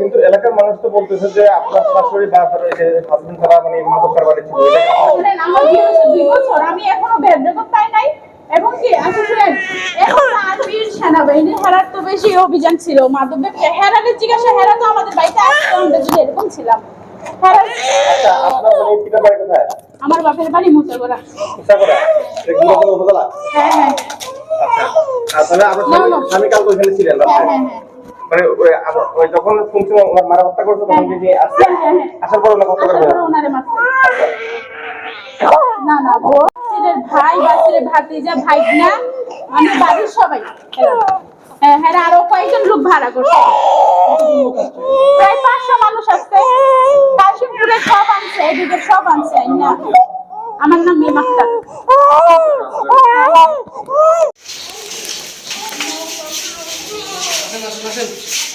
কিন্তু এলাকার মানুষ তো বলতেছে যে আপনার শাশুড়ি বা আপনার হাজবেন্ড ছাড়া মানে মাদক কারবারে ছিল। আমার বিয়ে হয়েছে দুই বছর আমি এখনও রেকর্ড পাই নাই। এবং কি শুনেন এখন আর্মির সেনাবাহিনীর হেরার তো বেশি অভিযান ছিল। মাদক ব্যবসা হেরারের জিজ্ঞাসা হেরা তো আমাদের বাড়িতে আসতো আমরা যদি এরকম ছিলাম। আচ্ছা বাড়ি আমার বাপের বাড়ি কোনো উপজেলা? হ্যাঁ হ্যাঁ। আচ্ছা। তাহলে আপনার স্বামী- না। স্বামী ছিলেন হ্যাঁ হ্যাঁ হ্যাঁ। মানে ওই যখন শুনছি মারা হত্যা করছে তখন হ্যাঁ, আসছে হ্যাঁ, হ্যাঁ। আসার পর ওনার হত্যা করবে পরে ওনারে মারছে না। না ভাই বা ছেলের ভাতিজা ভাইগনা মানে বাড়ির সবাই। হ্যাঁ হ্যাঁ আরও কয়েকজন লোক ভাড়া করছে। প্রায় পাঁচশো মানুষ আসছে। কাশিমপুরে সব আনছে এদিকে সব আনছে। না আমার নাম মিম আক্তার на машинку.